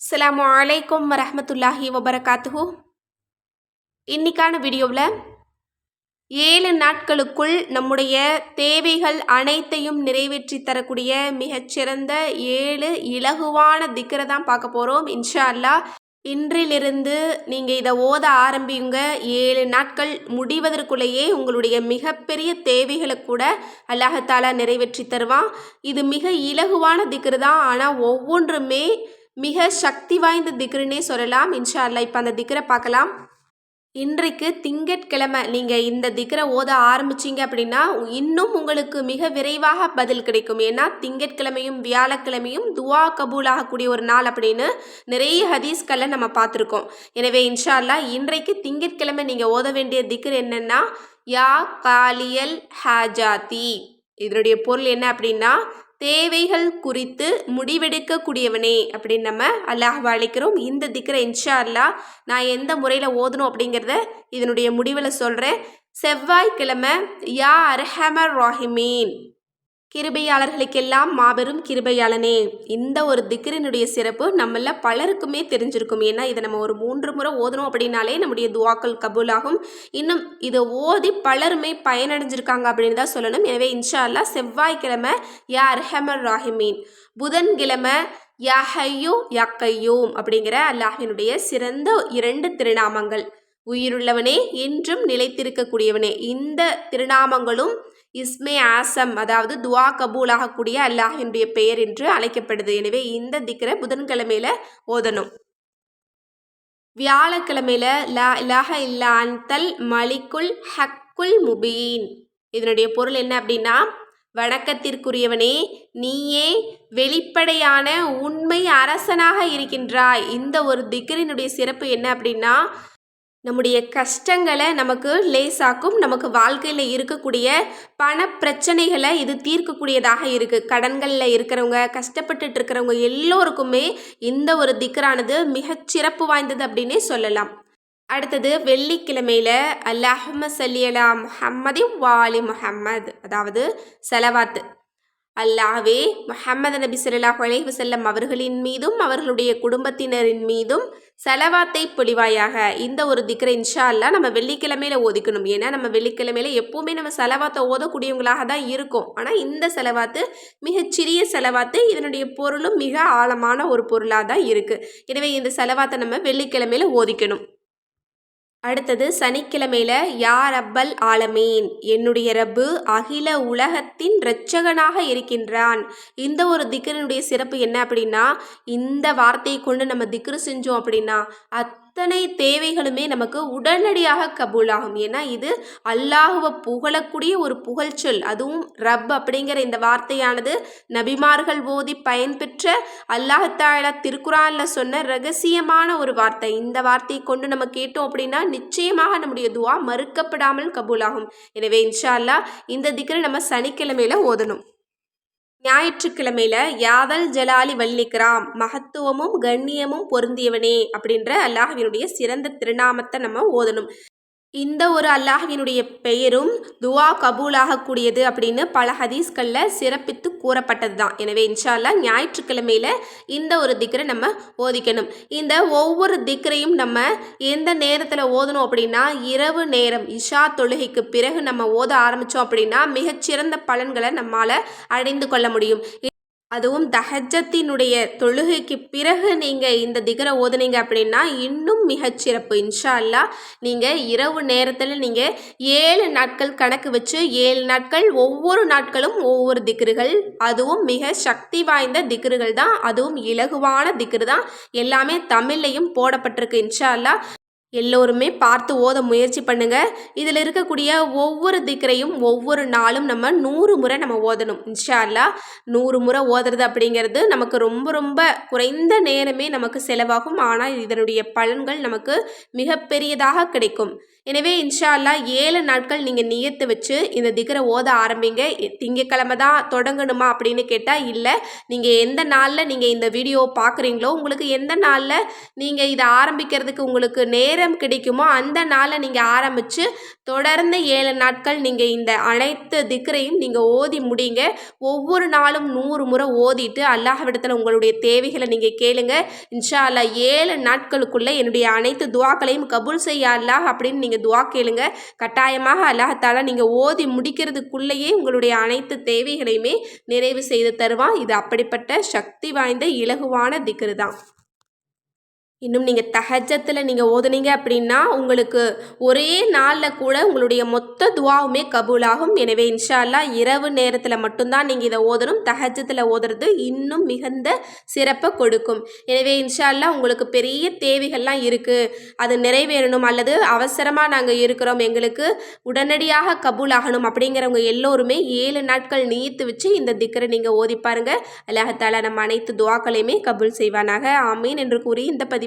அஸ்லாம் வலைக்கம் வரமத்துல்லாஹி வபரகாத்துஹூ இன்னைக்கான வீடியோவில் ஏழு நாட்களுக்குள் நம்முடைய தேவைகள் அனைத்தையும் நிறைவேற்றி தரக்கூடிய மிகச்சிறந்த ஏழு இலகுவான திக்கரை தான் பார்க்க போகிறோம் இன்ஷா அல்லாஹ் இன்றிலிருந்து நீங்கள் இதை ஓத ஆரம்பிங்க ஏழு நாட்கள் முடிவதற்குள்ளேயே உங்களுடைய மிகப்பெரிய தேவைகளை கூட அல்லாஹத்தாலா நிறைவேற்றி தருவான். இது மிக இலகுவான திக்கர் தான். ஆனால் ஒவ்வொன்றுமே மிக சக்தி வாய்ந்த திக்ருன்னே சொல்லலாம். இன்ஷா அல்லா இப்போ அந்த திக்ரை பார்க்கலாம். இன்றைக்கு திங்கட்கிழமை. நீங்கள் இந்த திக்ரை ஓத ஆரம்பிச்சிங்க அப்படின்னா இன்னும் உங்களுக்கு மிக விரைவாக பதில் கிடைக்கும். ஏன்னா திங்கட்கிழமையும் வியாழக்கிழமையும் துவா கபூல் ஆகக்கூடிய ஒரு நாள் அப்படின்னு நிறைய ஹதீஸ்களில் நம்ம பார்த்துருக்கோம். எனவே இன்ஷால்லா இன்றைக்கு திங்கட்கிழமை நீங்கள் ஓத வேண்டிய திக்ர் என்னென்னா யா காலியல் ஹாஜாதி இதனுடைய பொருள் என்ன அப்படின்னா தேவைகள் குறித்து முடிவெடுக்கக்கூடியவனே அப்படின்னு நம்ம அல்லாஹ் அழைக்கிறோம் இந்த திக்கரை இன்ஷா அல்லாஹ் நான் எந்த முறையில் ஓதணும் அப்படிங்கிறத இதனுடைய முடிவில் சொல்கிறேன் செவ்வாய்க்கிழமை யா அர்ஹமர் ராஹிமீன். கிருபையாளர்களுக்கெல்லாம் மாபெரும் கிருபையாளனே. இந்த ஒரு திக்ரினுடைய சிறப்பு நம்மள பலருக்குமே தெரிஞ்சிருக்கும். ஏன்னா இதை நம்ம ஒரு மூன்று முறை ஓதணும் அப்படின்னாலே நம்முடைய துவாக்கள் கபூலாகும். இன்னும் இதை ஓதி பலருமே பயனடைஞ்சிருக்காங்க அப்படின்னு தான் சொல்லணும். எனவே இன்ஷா அல்லா செவ்வாய்க்கிழமை யா அர்ஹமர் ராஹிமீன் புதன்கிழமை யா ஹையூ யா கையூம் அப்படிங்கிற அல்லாஹினுடைய சிறந்த இரண்டு திருநாமங்கள். உயிருள்ளவனே என்றும் நிலைத்திருக்கக்கூடியவனே. இந்த திருநாமங்களும் இஸ்மே ஆசம் அதாவது துவா கபூல் ஆகக்கூடிய அல்லாஹினுடைய பெயர் என்று அழைக்கப்படுது. எனவே இந்த திக்கரை புதன்கிழமையில ஓதணும். வியாழக்கிழமையில லா இலாஹ இல்லாந்தல் மலிக்குல் ஹக்குல் முபீன். இதனுடைய பொருள் என்ன அப்படின்னா வணக்கத்திற்குரியவனே நீயே வெளிப்படையான உண்மை அரசனாக இருக்கின்றாய். இந்த ஒரு திக்கரினுடைய சிறப்பு என்ன அப்படின்னா நம்முடைய கஷ்டங்களை நமக்கு லேசாக்கும் நமக்கு வாழ்க்கையில் இருக்கக்கூடிய பண பிரச்சனைகளை இது தீர்க்கக்கூடியதாக இருக்குது கடன்களில் இருக்கிறவங்க கஷ்டப்பட்டுட்டு இருக்கிறவங்க எல்லோருக்குமே இந்த ஒரு திக்கரானது மிகச் சிறப்பு வாய்ந்தது அப்படின்னே சொல்லலாம். அடுத்தது வெள்ளிக்கிழமையில் அல்லாஹம்ம சல்லியலா முஹம்மதி வாலி முஹம்மது அதாவது செலவாத்து. அல்லாவே முஹம்மது நபி சொல்லாஹ் அலைவசல்லம் அவர்களின் மீதும் அவர்களுடைய குடும்பத்தினரின் மீதும் செலவாத்தை பொழிவாயாக இந்த ஒரு திக்கரை இன்ஷா அல்லா நம்ம வெள்ளிக்கிழமையில ஓதிக்கணும். ஏன்னா நம்ம வெள்ளிக்கிழமையில எப்பவுமே நம்ம செலவாத்தை ஓதக்கூடியவங்களாக தான் இருக்கும். ஆனால் இந்த செலவாத்து மிகச்சிறிய செலவாத்து இதனுடைய பொருளும் மிக ஆழமான ஒரு பொருளாக தான் இருக்குது எனவே இந்த செலவாத்தை நம்ம வெள்ளிக்கிழமையில ஓதிக்கணும். அடுத்தது சனிக்கிழமையில யா ரப்பல் ஆலமீன்? என்னுடைய ரப்பு அகில உலகத்தின் இரட்சகனாக இருக்கின்றான். இந்த ஒரு திக்கரினுடைய சிறப்பு என்ன அப்படின்னா இந்த வார்த்தையை கொண்டு நம்ம திக்ரு செஞ்சோம் அப்படின்னா அத் அத்தனை தேவைகளுமே நமக்கு உடனடியாக கபூலாகும். ஏன்னா இது அல்லாஹுவை புகழக்கூடிய ஒரு புகழ்ச்சொல். அதுவும் ரப் அப்படிங்கிற இந்த வார்த்தையானது நபிமார்கள் ஓதி பயன்பெற்ற அல்லாஹாலா திருக்குறான்ல சொன்ன ரகசியமான ஒரு வார்த்தை. இந்த வார்த்தையை கொண்டு நம்ம கேட்டோம் அப்படின்னா நிச்சயமாக நம்முடைய துவா மறுக்கப்படாமல் கபூலாகும். எனவே இன்ஷா அல்லாஹ் இந்த திக்கரை நம்ம சனிக்கிழமையில ஓதணும். ஞாயிற்றுக்கிழமையில யாதல் ஜலாலி வல்லிக்ராம் மகத்துவமும் கண்ணியமும் பொருந்தியவனே அப்படின்ற அல்லாஹினுடைய சிறந்த திருநாமத்தை நம்ம ஓதணும். இந்த ஒரு அல்லாஹ்வினுடைய பெயரும் துவா கபூலாகக்கூடியது அப்படின்னு பல ஹதீஸ்களில் சிறப்பித்து கூறப்பட்டது தான் எனவே இன்ஷால்லா ஞாயிற்றுக்கிழமையில் ஞாயிற்றுக்கிழமையில இந்த ஒரு திக்கரை நம்ம ஓதிக்கணும். இந்த ஒவ்வொரு திக்கரையும் நம்ம எந்த நேரத்தில் ஓதணும் அப்படின்னா இரவு நேரம் இஷா தொழுகைக்கு பிறகு நம்ம ஓத ஆரம்பித்தோம் அப்படின்னா மிகச்சிறந்த பலன்களை நம்மால் அடைந்து கொள்ள முடியும். அதுவும் தஹஜத்தினுடைய தொழுகைக்கு பிறகு நீங்கள் இந்த திகரை ஓதுனீங்க அப்படின்னா இன்னும் மிகச்சிறப்பு இன்ஷா அல்லா நீங்கள் இரவு நேரத்தில் நீங்கள் ஏழு நாட்கள் கணக்கு வச்சு ஏழு நாட்கள் ஒவ்வொரு நாட்களும் ஒவ்வொரு திக்ருகள் அதுவும் மிக சக்தி வாய்ந்த திக்ருகள் தான் அதுவும் இலகுவான திக்ரு தான். எல்லாமே தமிழ்லையும் போடப்பட்டிருக்கு இன்ஷா அல்லா எல்லோருமே பார்த்து ஓத முயற்சி பண்ணுங்க. இதில் இருக்கக்கூடிய ஒவ்வொரு திக்கரையும் ஒவ்வொரு நாளும் நம்ம நூறு முறை நம்ம ஓதணும். இன்ஷா அல்லா நூறு முறை ஓதுறது அப்படிங்கிறது நமக்கு ரொம்ப ரொம்ப குறைந்த நேரமே நமக்கு செலவாகும். ஆனால் இதனுடைய பலன்கள் நமக்கு மிகப்பெரியதாக கிடைக்கும். எனவே இன்ஷா அல்லா ஏழு நாட்கள் நீங்கள் நியத்து வச்சு இந்த திகரை ஓத ஆரம்பிங்க. திங்கக்கிழமை தான் தொடங்கணுமா அப்படின்னு கேட்டால் இல்லை. நீங்கள் எந்த நாளில் நீங்கள் இந்த வீடியோ பார்க்குறீங்களோ உங்களுக்கு எந்த நாளில் நீங்கள் இதை ஆரம்பிக்கிறதுக்கு உங்களுக்கு நேரம் கிடைக்குமோ அந்த நாளில் நீங்கள் ஆரம்பித்து தொடர்ந்து ஏழு நாட்கள் நீங்கள் இந்த அனைத்து திக்ரையும் நீங்கள் ஓதி முடிங்க. ஒவ்வொரு நாளும் நூறு முறை ஓதிட்டு அல்லாஹ்விடத்தில் உங்களுடைய தேவைகளை நீங்கள் கேளுங்க. இன்ஷா ஏழு நாட்களுக்குள்ளே என்னுடைய அனைத்து துவாக்களையும் கபூல் செய்ய அல்லாஹ் அப்படின்னு நீங்கள் துவா கேளுங்க. கட்டாயமாக அல்லாஹால நீங்கள் ஓதி முடிக்கிறதுக்குள்ளேயே உங்களுடைய அனைத்து தேவைகளையுமே நிறைவு செய்து தருவான். இது அப்படிப்பட்ட சக்தி வாய்ந்த இலகுவான திக்ரு தான் இன்னும் நீங்கள் தஹஜத்தில் நீங்கள் ஓதுனீங்க அப்படின்னா உங்களுக்கு ஒரே நாளில் கூட உங்களுடைய மொத்த துவாவுமே கபூலாகும். எனவே இன்ஷா இரவு நேரத்தில் மட்டும்தான் நீங்கள் இதை ஓதணும். தஹஜத்தில் ஓதுறது இன்னும் மிகுந்த சிறப்பை கொடுக்கும். எனவே இன்ஷால்லா உங்களுக்கு பெரிய தேவைகள்லாம் இருக்குது அது நிறைவேறணும் அல்லது அவசரமாக நாங்கள் இருக்கிறோம். எங்களுக்கு உடனடியாக கபூலாகணும் அப்படிங்கிறவங்க எல்லோருமே ஏழு நாட்கள் நீத்து வச்சு இந்த திக்கரை நீங்கள் ஓதி பாருங்கள் அல்லாஹால நம்ம அனைத்து துவாக்களையுமே கபூல் செய்வானாக. ஆமீன் என்று கூறி இந்த பதிவு